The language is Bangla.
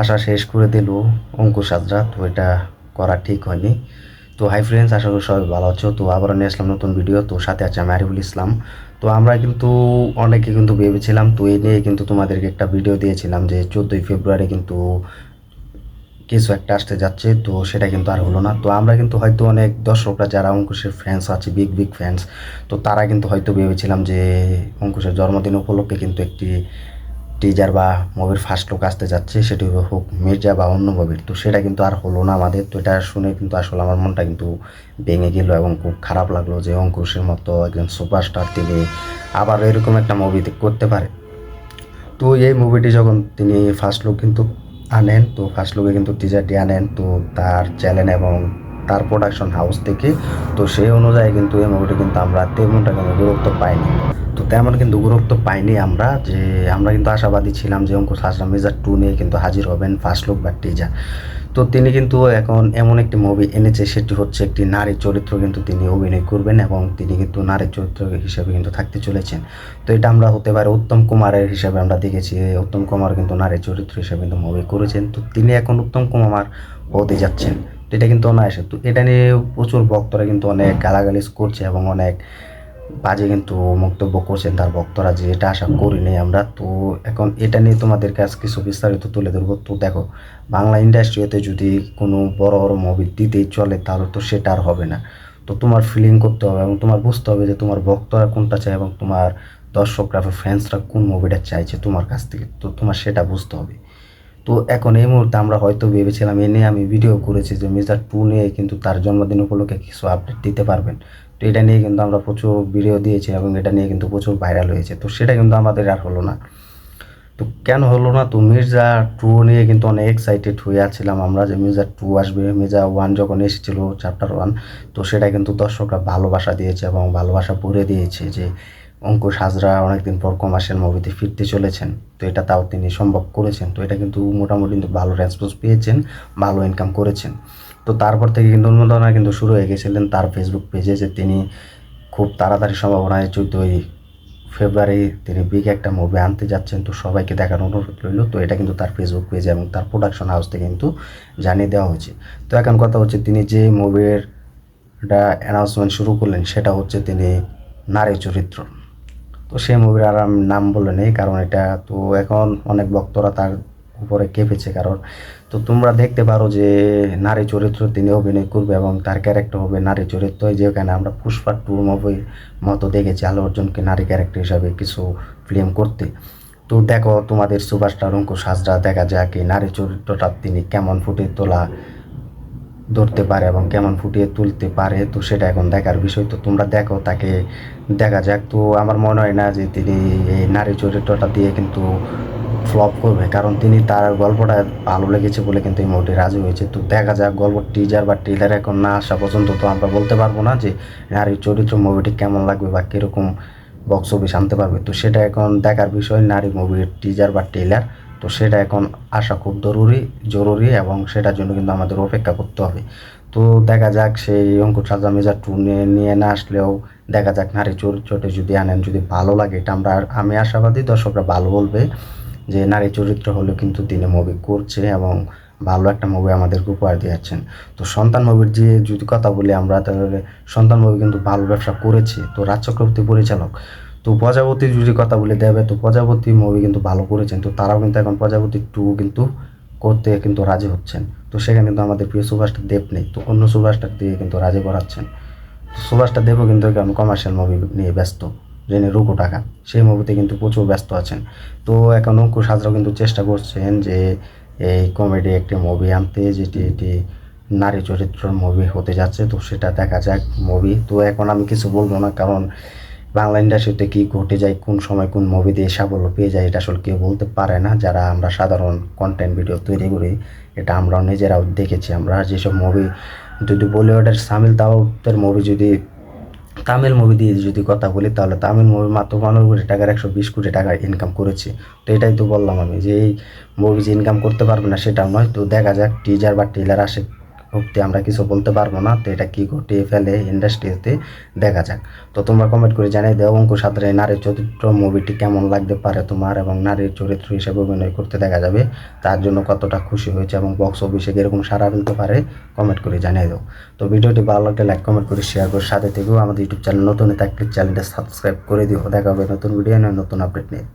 আশা শেষ করে দিল, অঙ্কুশ হাজরা তো এটা করা ঠিক হয়নি। তো হাই ফ্রেন্ডস আশা করি সবাই ভালো আছো। তো, আবারও নিয়ে আসলাম নতুন ভিডিও তো, সাথে আছে আমি আরিফুল ইসলাম। তো, আমরা কিন্তু অনেকে কিন্তু ভেবেছিলাম, তো, এই নিয়ে কিন্তু তোমাদেরকে একটা ভিডিও দিয়েছিলাম যে, চোদ্দোই ফেব্রুয়ারি কিন্তু কিছু একটা আসতে যাচ্ছে। তো, সেটা কিন্তু আর হলো না। তো, আমরা কিন্তু হয়তো অনেক দর্শকরা যারা অঙ্কুশের ফ্যান্স আছে বিগ বিগ ফ্যান্স তো, তারা কিন্তু হয়তো ভেবেছিলাম যে, অঙ্কুশের জন্মদিন উপলক্ষে কিন্তু একটি টিজার বা মুভির ফার্স্ট লুক আসতে যাচ্ছে, সেটি হোক মির্জা বা অন্য মুভির তো সেটা কিন্তু আর হলো না আমাদের। তো এটা শুনে কিন্তু আসলে আমার মনটা কিন্তু ভেঙে গেল এবং খুব খারাপ লাগল যে অঙ্কুশের মতো একজন সুপারস্টার তিনি আবার এরকম একটা মুভি করতে পারে। তো এই মুভিটি যখন তিনি ফার্স্ট লুক কিন্তু আনেন, তো ফার্স্ট লুকে কিন্তু টিজারটি আনেন, তো তার চ্যানেল এবং তার প্রোডাকশন হাউস থেকে। তো সেই অনুযায়ী কিন্তু এই মুভিটি কিন্তু আমরা তেমনটা কিন্তু গুরুত্ব পাইনি। তো তেমন কিন্তু গুরুত্ব পাইনি আমরা যে আমরা কিন্তু আশাবাদী ছিলাম যে অঙ্কুশ হাসরাম মেজার টু নিয়ে কিন্তু হাজির হবেন ফার্স্ট লুক বা টিজার তো তিনি কিন্তু এখন এমন একটি মুভি এনেছে, সেটি হচ্ছে একটি নারী চরিত্র কিন্তু তিনি অভিনয় করবেন এবং তিনি কিন্তু নারী চরিত্র হিসেবে কিন্তু থাকতে চলেছেন। তো এটা আমরা হতে পারে উত্তম কুমারের হিসেবে আমরা দেখেছি। উত্তম কুমার কিন্তু নারী চরিত্র হিসেবে কিন্তু মুভি করেছেন। তো তিনি এখন উত্তম কুমার হতে যাচ্ছেন। তো এটা কিন্তু অনায়াসে। তো এটা নিয়ে প্রচুর ভক্তরা কিন্তু অনেক গালাগালিজ করছে এবং অনেক বাজে কিন্তু মন্তব্য করছেন তার ভক্তরা যে এটা আশা করিনি আমরা। তো এখন এটা নিয়ে তোমাদের কাছে কিছু বিস্তারিত তুলে ধরবো। তো দেখো, বাংলা ইন্ডাস্ট্রিতে যদি কোনো বড় বড় মুভি দিতেই চলে, তাহলে তো সেটা আর হবে না। তো তোমার ফিলিং করতে হবে এবং তোমার বুঝতে হবে যে তোমার ভক্তরা কোনটা চায় এবং তোমার দর্শকরা ফ্যান্সরা কোন মুভিটা চাইছে তোমার কাছ থেকে। তো তোমার সেটা বুঝতে হবে। তো এখন এই মুহূর্তে আমরা হয়তো ভেবেছিলাম, এ নিয়ে আমি ভিডিও করেছি যে মিস্টার টু নিয়ে কিন্তু তার জন্মদিন উপলক্ষে কিছু আপডেট দিতে পারবেন। তো এটা নিয়ে কিন্তু আমরা প্রচুর ভিডিও দিয়েছি এবং এটা নিয়ে কিন্তু প্রচুর ভাইরাল হয়েছে। তো সেটা কিন্তু আমাদের আর হলো না। তো কেন হলো না? তো মির্জা টু নিয়ে কিন্তু অনেক এক্সাইটেড হয়ে আছিলাম আমরা যে মির্জা টু আসবে। মির্জা ওয়ান যখন এসেছিল চ্যাপ্টার ওয়ান তো সেটা কিন্তু দর্শকরা ভালোবাসা দিয়েছে এবং ভালোবাসা ভরে দিয়েছে যে অঙ্কুশ হাজরা অনেকদিন পর কমার্শিয়াল মুভিতে ফিরতে চলেছেন, তো এটা তাও তিনি সম্ভব করেছেন। তো এটা কিন্তু মোটামুটি কিন্তু ভালো রেসপন্স পেয়েছেন, ভালো ইনকাম করেছেন। তো তারপর থেকে কিন্তু উন্মাদনা কিন্তু শুরু হয়ে গেছিলেন তার ফেসবুক পেজে যে তিনি খুব তাড়াতাড়ি সম্ভাবনায় চোদ্দোই ফেব্রুয়ারি তিনি বিগ একটা মুভি আনতে যাচ্ছেন, তো সবাইকে দেখার অনুরোধ রইল। তো এটা কিন্তু তার ফেসবুক পেজে এবং তার প্রোডাকশন হাউস থেকে কিন্তু জানিয়ে দেওয়া হয়েছে। তো এখন কথা হচ্ছে তিনি যে মুভির অ্যানাউন্সমেন্ট শুরু করলেন, সেটা হচ্ছে তিনি নারী চরিত্র। তো সেই মুভির আর আমি নাম বলে নেই, কারণ এটা তো এখন অনেক ভক্তরা তার উপরে কেঁপেছে। কারণ তো তোমরা দেখতে পারো যে নারী চরিত্র তিনি অভিনয় করবে এবং তার ক্যারেক্টার হবে নারী চরিত্র। যেখানে আমরা পুষ্পা টু মুভির মতো দেখেছি, আলু অর্জুনকে নারী ক্যারেক্টার হিসাবে কিছু ফিল্ম করতে। তো দেখো তোমাদের সুভাষটা অঙ্কুশ হাজরা, দেখা যাক এই নারী চরিত্রটা তিনি কেমন ফুটিয়ে তোলা ধরতে পারে এবং কেমন ফুটিয়ে তুলতে পারে, তো সেটা এখন দেখার বিষয়। তো তোমরা দেখো, তাকে দেখা যাক। তো আমার মনে হয় না যে তিনি এই নারী চরিত্রটা দিয়ে কিন্তু ফ্লপ করবে, কারণ তিনি তার গল্পটা ভালো লেগেছে বলে কিন্তু এই মুভিটি রাজি হয়েছে। তো দেখা যাক গল্প টিজার বা ট্রেলার এখন না আসা পর্যন্ত তো আমরা বলতে পারব না যে নারী চরিত্র মুভিটি কেমন লাগবে বা কীরকম বক্স অফিস আনতে পারবে। তো সেটা এখন দেখার বিষয়, নারী মুভির টিজার বা ট্রেলার তো সেটা এখন আসা খুব জরুরি জরুরি এবং সেটার জন্য কিন্তু আমাদের অপেক্ষা করতে হবে। তো দেখা যাক সেই অঙ্কুর সাজা মেজা টু নিয়ে নিয়ে না আসলেও দেখা যাক নারী চরিত্রটি যদি আনেন, যদি ভালো লাগে। এটা আমরা, আমি আশাবাদী, দর্শকরা ভালো বলবে যে নারী চরিত্র হলেও কিন্তু তিনি মুভি করছে এবং ভালো একটা মুভি আমাদেরকে উপহার দিয়েছেন। তো সন্তান মুভির যে যদি কথা বলি আমরা, তাহলে সন্তান মুভি কিন্তু ভালো ব্যবসা করেছে। তো রাজ চক্রবর্তী পরিচালক তো প্রজাপতি যদি কথা বলে দেবে, তো প্রজাপতি মুভি কিন্তু ভালো করেছেন। তো তারাও কিন্তু এখন প্রজাপতি টু কিন্তু করতে কিন্তু রাজি হচ্ছেন। তো সেখানে কিন্তু আমাদের প্রিয় সুভাষটা দেব নেই, তো অন্য সুভাষটা দিয়ে কিন্তু রাজি করাচ্ছেন। তো সুভাষটা দেবও কিন্তু এখন কমার্শিয়াল মুভি নিয়ে ব্যস্ত জেনে রুকু টাকা। সেই মুভিতে কিন্তু প্রচুর ব্যস্ত আছেন। তো এখন অঙ্কুশ হাজরাও কিন্তু চেষ্টা করছেন যে এই কমেডি একটি মুভি আনতে, যেটি এটি নারী চরিত্রের মুভি হতে যাচ্ছে। তো সেটা দেখা যাক মুভি তো এখন আমি কিছু বলব না, কারণ বাংলা ইন্ডাস্ট্রিতে কী ঘটে যায়, কোন সময় কোন মুভি দিয়ে সাফল্য পেয়ে যায়, এটা আসলে কেউ বলতে পারে না। যারা আমরা সাধারণ কন্টেন্ট ভিডিও তৈরি করি, এটা আমরাও নিজেরাও দেখেছি। আমরা যেসব মুভি যদি বলিউডের সামিল তাওদের মুভি যদি, তামিল মুভি দিয়ে যদি কথা বলি, তাহলে তামিল মুভি মাত্র পনেরো কোটি টাকার, একশো বিশ কোটি টাকা ইনকাম করেছে। তো এটাই তো বললাম আমি যে, এই মুভি যে ইনকাম করতে পারবে না, সেটা নয়। তো দেখা যাক টিজার বা ট্রেলার আসে অব্দি আমরা কিছু বলতে পারব না, তো এটা কি ঘটিয়ে ফেলে ইন্ডাস্ট্রিতে দেখা যাক। তো তোমরা কমেন্ট করে জানিয়ে দাও অঙ্কুশ হাজরার নারীর চরিত্র মুভিটি কেমন লাগতে পারে তোমার এবং নারীর চরিত্র হিসেবে অভিনয় করতে দেখা যাবে, তার জন্য কতটা খুশি হয়েছে এবং বক্স অফিসে এরকম সারা ফেলতে পারে কমেন্ট করে জানিয়ে দাও। তো ভিডিওটি ভালো লাগলে লাইক কমেন্ট করে শেয়ার করে সাথে থেকেও আমাদের ইউটিউব চ্যানেল নতুন থাকলে চ্যানেলটা সাবস্ক্রাইব করে দিও। দেখা হবে নতুন ভিডিও নয়, নতুন আপডেট নিয়ে।